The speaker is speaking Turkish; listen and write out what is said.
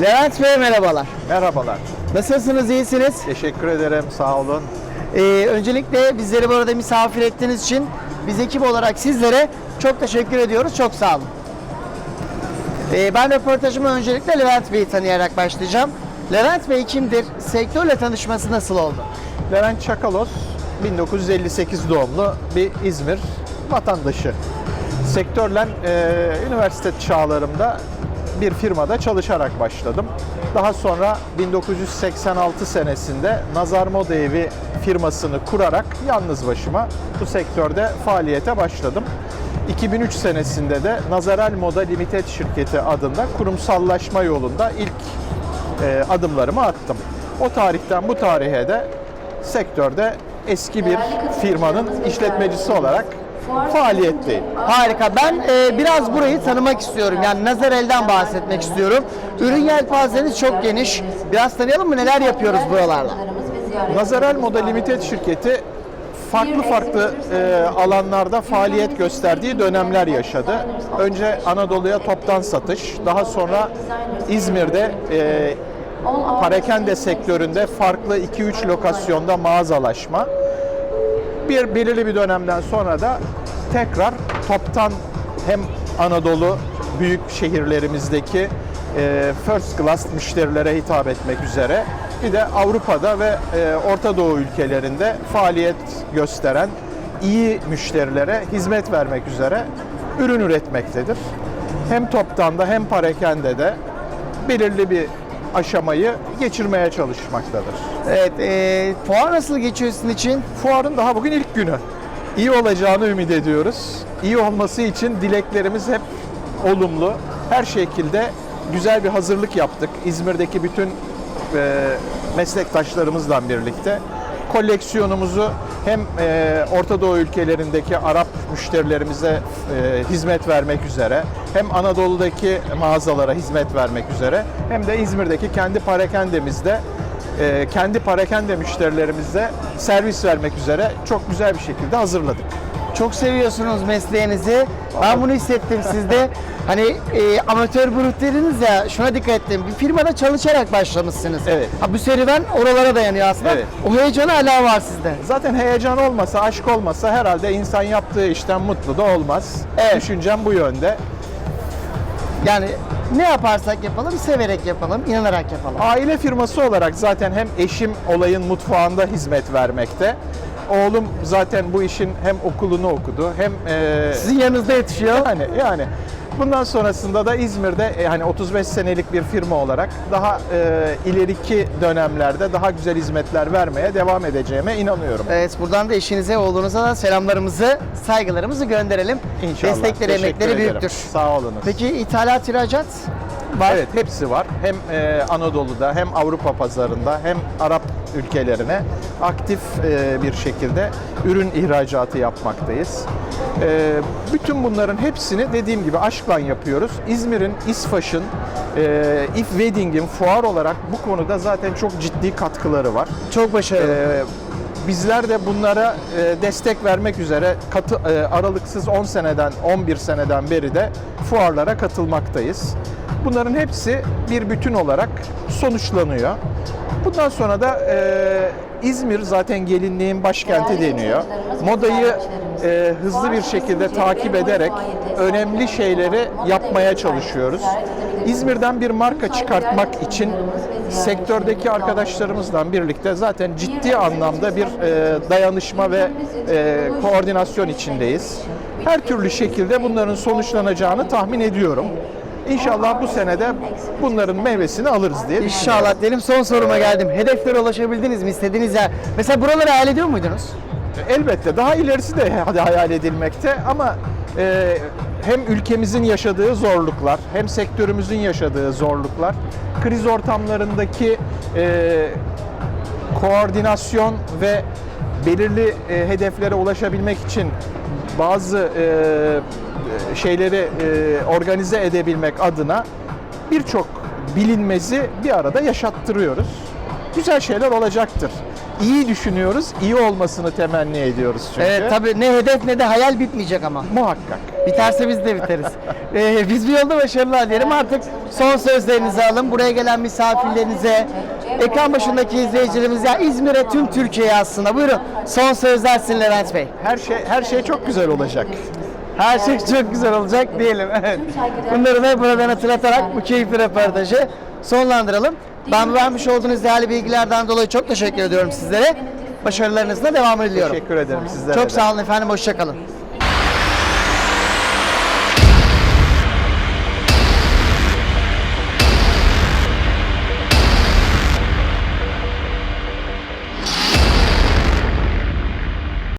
Levent Bey merhabalar. Merhabalar. Nasılsınız, iyisiniz? Teşekkür ederim. Sağ olun. Ee, öncelikle bizleri burada misafir ettiğiniz için biz ekip olarak sizlere çok teşekkür ediyoruz. Çok sağ olun. Ee, ben röportajıma öncelikle Levent Bey'i tanıyarak başlayacağım. Levent Bey kimdir? Sektörle tanışması nasıl oldu? Levent Çakalos 1958 doğumlu bir İzmir vatandaşı. Sektörle e, üniversite çağlarımda bir firmada çalışarak başladım. Daha sonra 1986 senesinde Nazar Moda Evi firmasını kurarak yalnız başıma bu sektörde faaliyete başladım. 2003 senesinde de Nazarel Moda Limited şirketi adında kurumsallaşma yolunda ilk e, adımlarımı attım. O tarihten bu tarihe de sektörde eski bir firmanın işletmecisi olarak faaliyetteyim. Harika. Ben e, biraz burayı tanımak istiyorum. Yani Nazarel'den bahsetmek istiyorum. Ürün yelpazeniz çok geniş. Biraz tanıyalım mı? Neler yapıyoruz buralarla? Nazarel Moda Limited şirketi farklı farklı e, alanlarda faaliyet gösterdiği dönemler yaşadı. Önce Anadolu'ya toptan satış, daha sonra İzmir'de e, parakende sektöründe farklı 2-3 lokasyonda mağazalaşma. Bir belirli bir dönemden sonra da tekrar toptan hem Anadolu büyük şehirlerimizdeki e, first class müşterilere hitap etmek üzere bir de Avrupa'da ve e, Orta Doğu ülkelerinde faaliyet gösteren iyi müşterilere hizmet vermek üzere ürün üretmektedir. Hem toptan da hem parakende de belirli bir aşamayı geçirmeye çalışmaktadır. Evet. E, fuar nasıl geçiyor sizin için? Fuarın daha bugün ilk günü. İyi olacağını ümit ediyoruz. İyi olması için dileklerimiz hep olumlu. Her şekilde güzel bir hazırlık yaptık. İzmir'deki bütün e, meslektaşlarımızla birlikte koleksiyonumuzu hem e, Orta Doğu ülkelerindeki Arap müşterilerimize e, hizmet vermek üzere hem Anadolu'daki mağazalara hizmet vermek üzere hem de İzmir'deki kendi parakendemizde e, kendi parakende müşterilerimize servis vermek üzere çok güzel bir şekilde hazırladık. Çok seviyorsunuz mesleğinizi. Ben bunu hissettim sizde. Hani e, amatör brut dediniz ya şuna dikkat ettim. Bir firmada çalışarak başlamışsınız. Evet. Ha, bu serüven oralara dayanıyor aslında. Evet. O heyecan hala var sizde. Zaten heyecan olmasa, aşk olmasa herhalde insan yaptığı işten mutlu da olmaz. Evet. Düşüncem bu yönde. Yani ne yaparsak yapalım, severek yapalım, inanarak yapalım. Aile firması olarak zaten hem eşim olayın mutfağında hizmet vermekte. Oğlum zaten bu işin hem okulunu okudu hem e, Sizin yanınızda yetişiyor. Yani yani bundan sonrasında da İzmir'de e, hani 35 senelik bir firma olarak daha e, ileriki dönemlerde daha güzel hizmetler vermeye devam edeceğime inanıyorum. Evet, buradan da eşinize, oğlunuza da selamlarımızı, saygılarımızı gönderelim. İnşallah. Destekleri, Teşekkür emekleri ederim. büyüktür. Sağ olunuz. Peki ithalat, ihracat var. Evet hepsi var. Hem e, Anadolu'da hem Avrupa pazarında hem Arap ülkelerine aktif e, bir şekilde ürün ihracatı yapmaktayız. E, bütün bunların hepsini dediğim gibi aşkla yapıyoruz. İzmir'in, İsfaş'ın, e, If Wedding'in fuar olarak bu konuda zaten çok ciddi katkıları var. Çok başarılı. Ee, bizler de bunlara e, destek vermek üzere katı, e, aralıksız 10 seneden 11 seneden beri de fuarlara katılmaktayız. Bunların hepsi bir bütün olarak sonuçlanıyor. Bundan sonra da e, İzmir zaten gelinliğin başkenti deniyor. Modayı e, hızlı bir şekilde takip ederek önemli şeyleri yapmaya çalışıyoruz. İzmir'den bir marka çıkartmak için sektördeki arkadaşlarımızla birlikte zaten ciddi anlamda bir e, dayanışma ve e, koordinasyon içindeyiz. Her türlü şekilde bunların sonuçlanacağını tahmin ediyorum. İnşallah bu senede bunların meyvesini alırız diye. İnşallah diyelim son soruma geldim. Hedeflere ulaşabildiniz mi? İstediğiniz yer. Mesela buraları hayal ediyor muydunuz? Elbette daha ilerisi de hayal edilmekte ama e, hem ülkemizin yaşadığı zorluklar hem sektörümüzün yaşadığı zorluklar kriz ortamlarındaki e, koordinasyon ve belirli e, hedeflere ulaşabilmek için bazı e, şeyleri e, organize edebilmek adına birçok bilinmezi bir arada yaşattırıyoruz. Güzel şeyler olacaktır. İyi düşünüyoruz, iyi olmasını temenni ediyoruz çünkü. Evet tabii ne hedef ne de hayal bitmeyecek ama. Muhakkak. Biterse biz de biteriz. Ee, biz bir yolda başarılar diyelim. Artık son sözlerinizi alın. Buraya gelen misafirlerinize, ekran başındaki izleyicilerimize, ya İzmir'e, tüm Türkiye'ye aslında. Buyurun. Son sözler sizin Levent Bey. Her şey her şey çok güzel olacak. Her şey çok güzel olacak diyelim. Evet. Bunları da buradan hatırlatarak bu keyifli röportajı sonlandıralım. Ben vermiş olduğunuz değerli bilgilerden dolayı çok teşekkür ediyorum sizlere. Başarılarınızla devam ediyorum. Teşekkür ederim sizlere. Çok de. sağ olun efendim. Hoşçakalın.